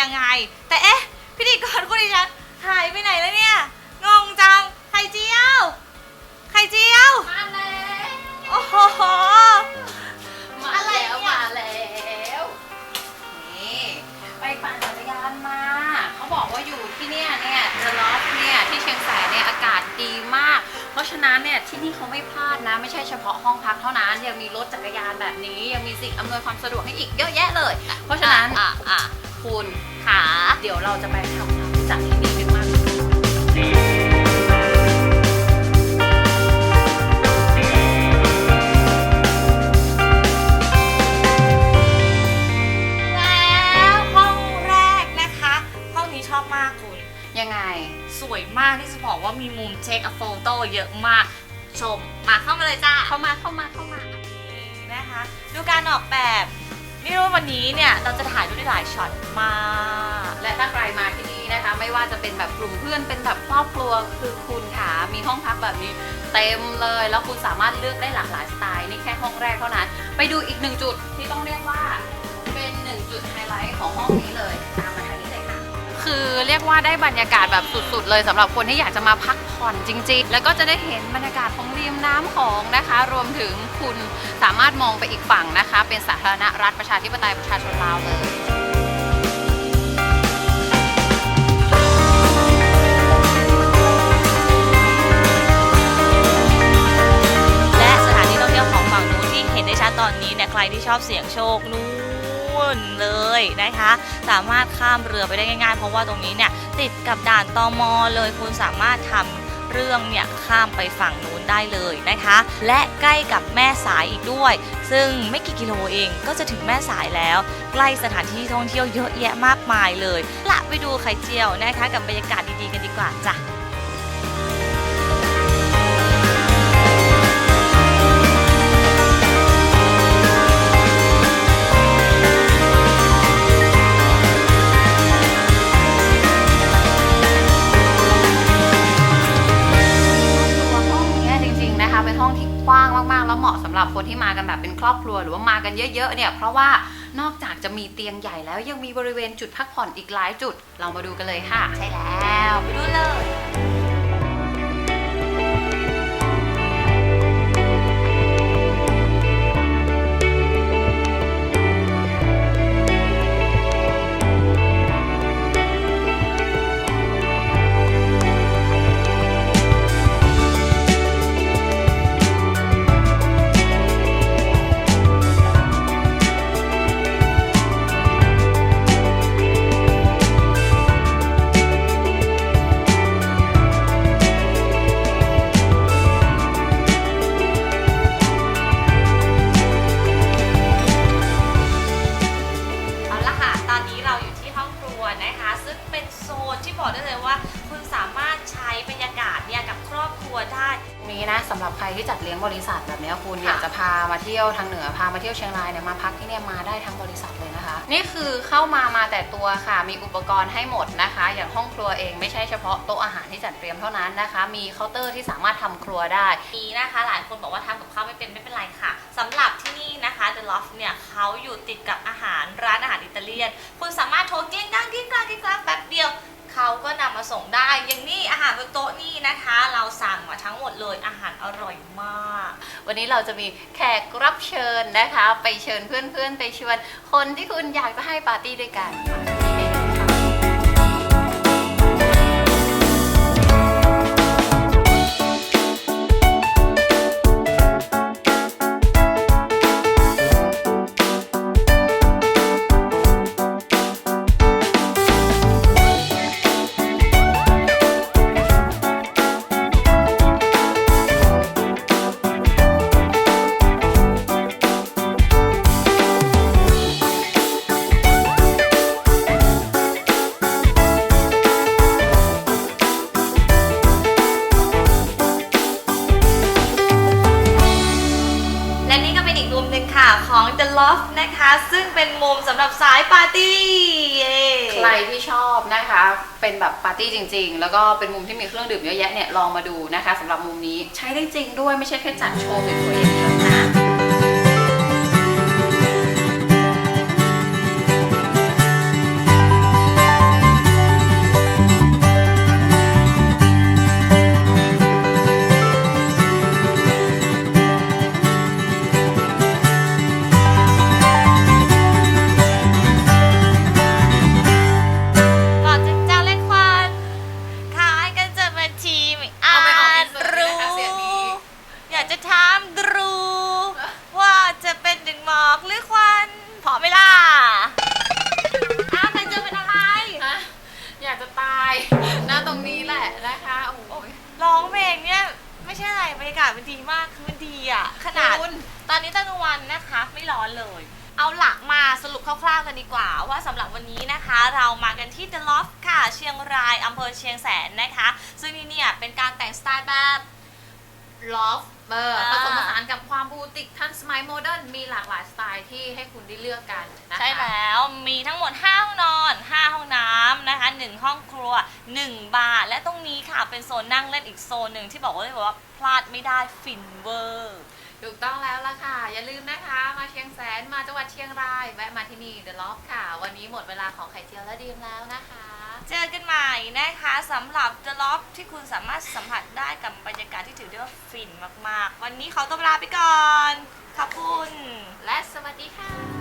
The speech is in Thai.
ยังไง แต่เอ๊ะพิธีกรคนดิฉันหายไปไหนแล้วเนี่ยงงจังไข่เจียว ไข่เจียว มาแล้วโอ้โห มาอะไรแล้วเนี่ยมาแล้วนี่ไปปั่นจักรยานมา เขาบอกว่าอยู่ที่เนี่ยเนี่ยจะลอฟเนี่ยที่เชียงแสนเนี่ยอากาศดีมาก เพราะฉะนั้นเนี่ยที่นี่เขาไม่พลาดนะ ไม่ใช่เฉพาะห้องพักเท่านั้น ยังมีรถจักรยานแบบนี้ ยังมีสิ่งอำนวยความสะดวกให้อีกเยอะแยะเลย เพราะฉะนั้นอะอะคุณขา เดี๋ยวเราจะไปทำความรู้จักที่นี่กันมากขึ้นแล้วห้องแรกนะคะ ห้องนี้ชอบมากคุณ ยังไง สวยมากที่จะบอกว่ามีมุมเช็คโฟโต้เยอะมาก ชม มาเข้ามาเลยจ้าเข้ามาเข้ามาเข้ามานะคะ ดูการออกแบบ นี่รู้ว่าวันนี้เนี่ยเราจะถ่ายรูปได้หลายช็อตมาก และถ้าใครมาที่นี่นะคะ ไม่ว่าจะเป็นแบบกลุ่มเพื่อนเป็นแบบครอบครัวคือคุณค่ะมีห้องพักแบบนี้เต็มเลย แล้วคุณสามารถเลือกได้หลากหลายสไตล์นี่แค่ห้องแรกเท่านั้น ไปดูอีกหนึ่งจุดที่ต้องเรียกว่าเป็นหนึ่งจุดไฮไลท์ของห้องนี้เลย คือเรียกว่าได้บรรยากาศแบบสุด ๆ เลยสำหรับคนที่อยากจะมาพักผ่อนจริง ๆ แล้วก็จะได้เห็นบรรยากาศของริมน้ำของนะคะ รวมถึงคุณสามารถมองไปอีกฝั่งนะคะ เป็นสาธารณรัฐประชาธิปไตยประชาชนลาวเลยและสถานที่ท่องเที่ยวของฝั่งนู้นที่เห็นได้ชัดตอนนี้เนี่ยใครที่ชอบเสี่ยงโชคนู่ นเลยนะคะ สามารถข้ามเรือไปได้ง่ายๆ เพราะว่าตรงนี้เนี่ยติดกับด่านตมเลยคุณสามารถทำเรื่องเนี่ยข้ามไปฝั่งนู้นได้เลยนะคะ และใกล้กับแม่สายอีกด้วย ซึ่งไม่กี่กิโลเองก็จะถึงแม่สายแล้ว ใกล้สถานที่ท่องเที่ยวเยอะแยะมากมายเลยละไปดูไข่เจียวนะคะกับบรรยากาศดีๆกันดีกว่าจ้ะ รับคนที่มากันแบบเป็นครอบครัวหรือว่ามากันเยอะๆเนี่ยเพราะว่านอกจากจะมีเตียงใหญ่แล้วยังมีบริเวณจุดพักผ่อนอีกหลายจุด เรามาดูกันเลยค่ะ ใช่แล้ว ไปดูเลย คุณสามารถใช้บรรยากาศเนี่ยกับครอบครัวได้ ตรงนี้นะสำหรับใครที่จัดเลี้ยงบริษัทแบบเนี้ยคุณค่ะ อยากจะพามาเที่ยวทางเหนือพามาเที่ยวเชียงรายเนี่ยมาพักที่เนี่ยมาได้ทั้งบริษัทเลยนะคะ นี่คือเข้ามามาแต่ตัวค่ะ มีอุปกรณ์ให้หมดนะคะ อย่างห้องครัวเองไม่ใช่เฉพาะโต๊ะอาหารที่จัดเตรียมเท่านั้นนะคะ มีเคาน์เตอร์ที่สามารถทำครัวได้ นี้นะคะหลายคนบอกว่าทำกับข้าวไม่เป็นไม่เป็นไรค่ะสำหรับที่นี่นะคะ The Loft เนี่ยเขาอยู่ติดกับอาหารร้านอาหารอิตาเลียน คุณสามารถโทรเกี้ยงก้างเกี้ยงกลางเกี้ยงกลางแป๊บเดียว เขาก็นำมาส่งได้ อย่างนี้อาหารบนโต๊ะนี่นะคะ เราสั่งมาทั้งหมดเลยอาหารอร่อยมาก วันนี้เราจะมีแขกรับเชิญนะคะ ไปเชิญเพื่อนๆ ไปชวนคนที่คุณอยากจะให้ปาร์ตี้ด้วยกัน อง The Loft นะคะ ซึ่งเป็นมุมสำหรับสายปาร์ตี้เย้ใครที่ชอบนะคะ เป็นแบบปาร์ตี้จริง ๆ แล้วก็เป็นมุมที่มีเครื่องดื่มเยอะแยะเนี่ยลองมาดูนะคะสำหรับมุมนี้ใช้ได้จริงด้วยไม่ใช่แค่จัดโชว์สวยๆอย่างเดียวนะ รบรรยากาศมันดีมากคือมันดีอะขนาด คุณ ตอนนี้ตอนกลางวันนะคะ ไม่ร้อนเลย เอาหลักมาสรุปคร่าวๆกันดีกว่า ว่าสำหรับวันนี้นะคะ เรามากันที่ The Loft ค่ะ เชียงรายอำเภอเชียงแสนนะคะ ซึ่งนี่เนี่ยเป็นการแต่งสไตล์แบบ ลอฟเอออ่าผสมผสานกับความบูติกทันสมัยโมเดิร์นมีหลากหลายสไตล์ที่ให้คุณได้เลือกกันนะคะ ใช่แล้วมีทั้งหมด 5 ห้องนอน 5 ห้องน้ำนะคะ 1 ห้องครัว 1 บาร์และตรงนี้ค่ะเป็นโซนนั่งเล่นอีกโซนหนึ่งที่บอกว่าเลยว่าพลาดไม่ได้ฟินเวอร์ถูกต้องแล้วล่ะค่ะ อย่าลืมนะคะ มาเชียงแสนมาจังหวัดเชียงรายแวะมาที่นี่เดอะล็อฟค่ะ วันนี้หมดเวลาของไข่เจียวและดีมแล้วนะคะ เจอกันใหม่นะคะสำหรับ The Loft ที่คุณสามารถสัมผัสได้กับบรรยากาศที่ถือได้ว่าฟินมากๆ วันนี้ขอตัวลาไปก่อน ขอบคุณ และสวัสดีค่ะ